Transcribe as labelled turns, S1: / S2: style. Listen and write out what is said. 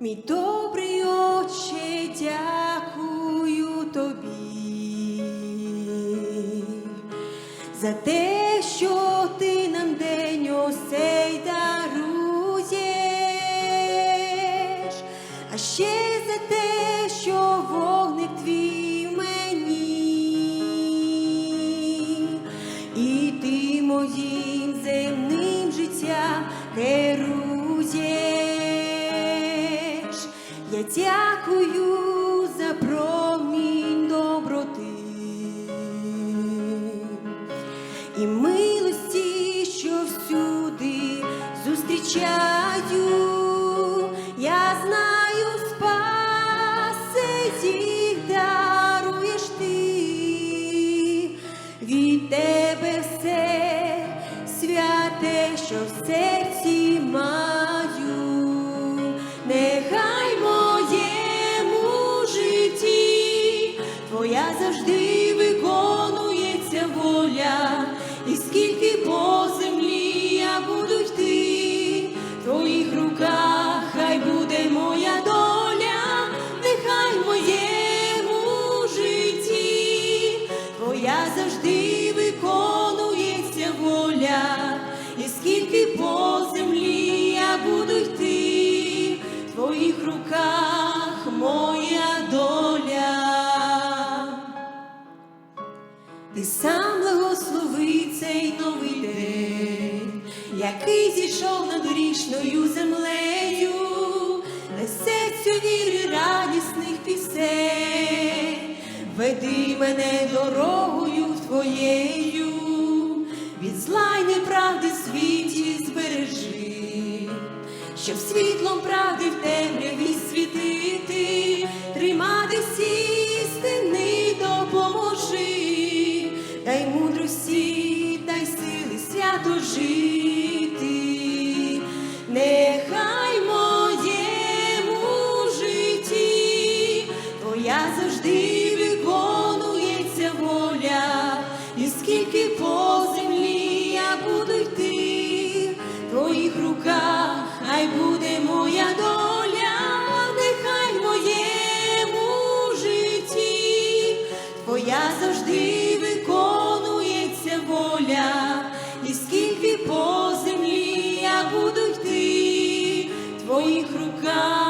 S1: Мій добрий Отче, дякую тобі за те, що ти нам день осей даруєш, а ще за те, що вогник твій мені, і ти моїм земним життям Дякую за промінь доброти і милості, що всюди зустрічаю. Я знаю, спаси даруєш ти, від тебе все святе, що в серці маю, Ти сам благослови цей новий день, який зійшов над грішною землею, несеться віри радісних пісень, веди мене дорогою твоєю, від зла й неправди світі збережи, щоб світлом правди свято жити, нехай моєму житті, твоя виконується воля, і скільки по землі я буду йти, в твоїх руках хай буде моя доля, нехай моєму житті, твоя завжди. God.